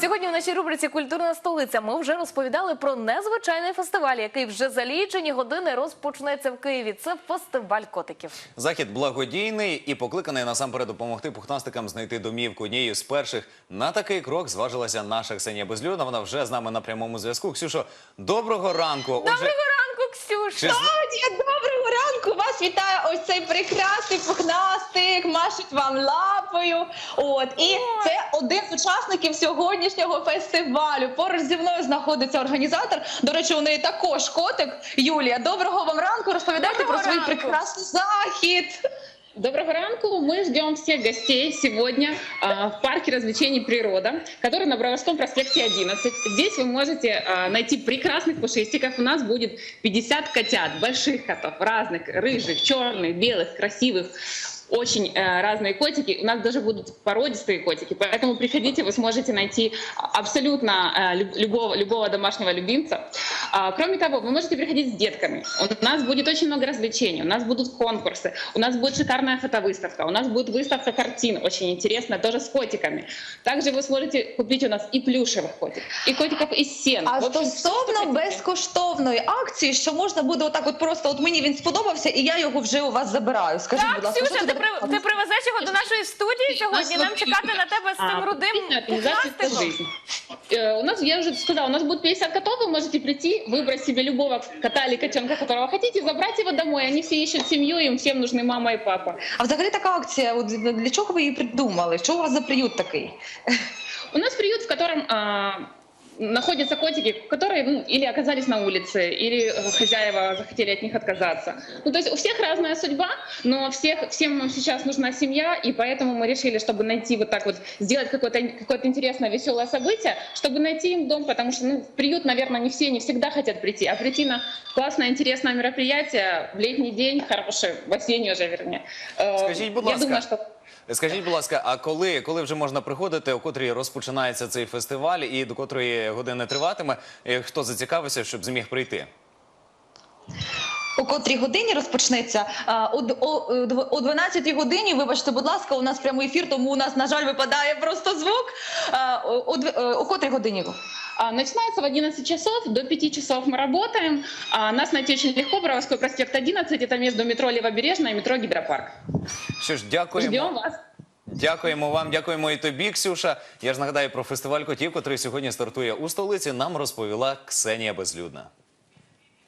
Сьогодні в нашій рубриці Культурна столиця ми вже розповідали про незвичайний фестиваль, який вже за лічені години розпочнеться в Києві. Це фестиваль котиків. Захід благодійний і покликаний насамперед допомогти пухнастикам знайти домівку. Однією з перших на такий крок зважилася наша Ксенія Безлюдна. Вона вже з нами на прямому зв'язку. Ксюшо, доброго ранку. Доброго ранку, Ксюш! чи ранку! Вас вітає ось цей прекрасний пухнастик, машуть вам лапою. От і це один з учасників сьогоднішнього фестивалю. Поруч зі мною знаходиться організатор. До речі, у неї також котик. Юлія, доброго вам ранку. Розповідайте Доброго про свій ранку. прекрасний захід. Доброго ранку! Мы ждем всех гостей сегодня а, в парке развлечений «Природа», который на Броварском проспекте 11. Здесь вы можете а, найти прекрасных пушистиков. У нас будет 50 котят, больших котов, разных, рыжих, черных, белых, красивых. Очень э, разные котики. У нас даже будут породистые котики. Поэтому приходите, вы сможете найти абсолютно э, люб- любого, любого домашнего любимца. А, кроме того, вы можете приходить с детками. У нас будет очень много развлечений, у нас будут конкурсы, у нас будет шикарная фотовыставка, у нас будет выставка картин, очень интересная, тоже с котиками. Также вы сможете купить у нас и плюшевых котиков, и котиков из сен. А В общем, всё, что стосовно хотите. безкоштовної акції, що можна буде отак, от просто от мені він сподобався, і я його вже у вас забираю. Скажіть, будь Так, ласка, Ксюша, що ти, це при, таке? ти привезеш його до нашої студії сьогодні. Нам чекати на тебе з цим А, рудим отличная организация «Это пухнастиком. жизнь». Э, У нас, я уже сказала, у нас будет 50 котов, вы можете прийти, выбрать себе любого кота или котенка, которого хотите, забрать его домой. Они все ищут семью, им всем нужны мама и папа. А взагалі така акція, от для чого ви її придумали? Що у вас за приют такий? У нас приют, в котором а, находятся котики, которые ну, или оказались на улице, или хозяева захотели от них отказаться. Ну, то есть у всех разная судьба, но всех, всем сейчас нужна семья, и поэтому мы решили, чтобы найти вот так вот, сделать какое-то какое интересное, веселое событие, чтобы найти им дом, потому что ну, в приют, наверное, не все, не всегда хотят прийти, а прийти на классное, интересное мероприятие в летний день, хороший, в осенний уже, вернее. Э, Скажіть, будь Я ласка, думаю, что Скажіть, будь ласка, а коли, коли вже можна приходити, о котрій розпочинається цей фестиваль і до котрої години триватиме? Хто зацікавився, щоб зміг прийти? О котрій годині розпочнеться? А, О, д- о, е, о 12 годині, вибачте, будь ласка, у нас прямий ефір, тому у нас, на жаль, випадає просто звук. Е, о котрій годині? Начинается в 11 часов, до 5 часов мы работаем. А, Нас найти очень легко, Боровской проспект 11, это между метро Левобережная и метро Гидропарк. Що ж, дякуємо. Ждем вас. Дякуємо вам, дякуємо і тобі, Ксюша. Я ж нагадаю про фестиваль котів, котрий сьогодні стартує у столиці. Нам розповіла Ксенія Безлюдна.